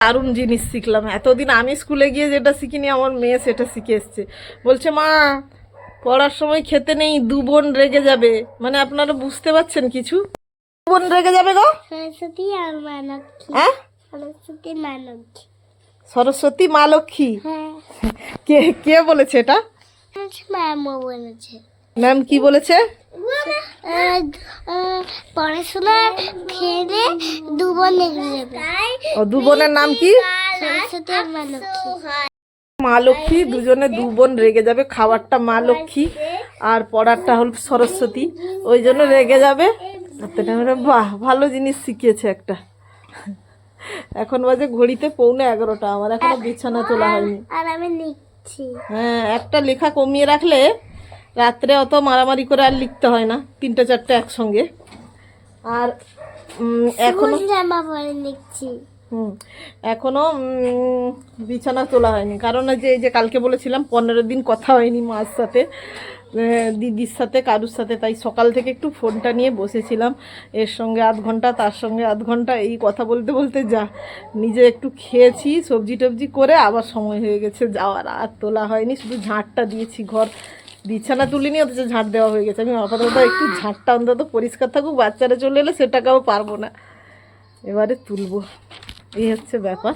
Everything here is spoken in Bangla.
দারুণ জিনিস শিখলাম। এতদিন আমি স্কুলে গিয়ে যেটা শিখিনি আমার মেয়ে সেটা শিখে এসছে। বলছে মা পড়ার সময় খেতে নেই দু বোন রেগে যাবে। মানে আপনারা বুঝতে পারছেন কিছু? দু বোন রেগে যাবে গো? সরস্বতী আর মানক্ষী। হ্যাঁ? সরস্বতী মানক্ষী। সরস্বতী মা লক্ষ্মী হ্যাঁ। কে কে বলেছে এটা? ম্যামও বলেছে। ম্যাম কি বলেছে? পড়াশোনা খেলে লেগে ও দু বোনের নাম কি? মা লক্ষ্মী। দুজনে দু বোন রেগে যাবে। খাবারটা মা লক্ষ্মী আর পড়ারটা হল সরস্বতী। ওই জন্য রেগে যাবে। বাহ ভালো জিনিস শিখিয়েছে একটা। এখন বাজে ঘড়িতে পৌনে এগারোটা। আমার এখনও বিছানা তোলা হয়নি। আর আমি লিখছি হ্যাঁ একটা লেখা কমিয়ে রাখলে রাত্রে অত মারামারি করে আর লিখতে হয় না তিনটে চারটে একসঙ্গে। আর এখনও লিখছি। হুম এখনও বিছানা তোলা হয়নি। কারণ যে এই যে কালকে বলেছিলাম পনেরো দিন কথা হয়নি মার সাথে দিদির সাথে কারুর সাথে। তাই সকাল থেকে একটু ফোনটা নিয়ে বসেছিলাম। এর সঙ্গে আধ ঘণ্টা তার সঙ্গে আধ ঘণ্টা এই কথা বলতে বলতে যা। নিজে একটু খেয়েছি সবজি টবজি করে আবার সময় হয়ে গেছে যাওয়ার। আর তোলা হয়নি শুধু ঝাঁটটা দিয়েছি ঘর। বিছানা তুলিনি, অথচ ঝাঁট দেওয়া হয়ে গেছে। আমি আপাতত একটু ঝাঁটটা অন্তত পরিষ্কার থাকুক, বাচ্চারা চলে এলে সেটাকেও পারব না। এবারে তুলবো। এই হচ্ছে ব্যাপার।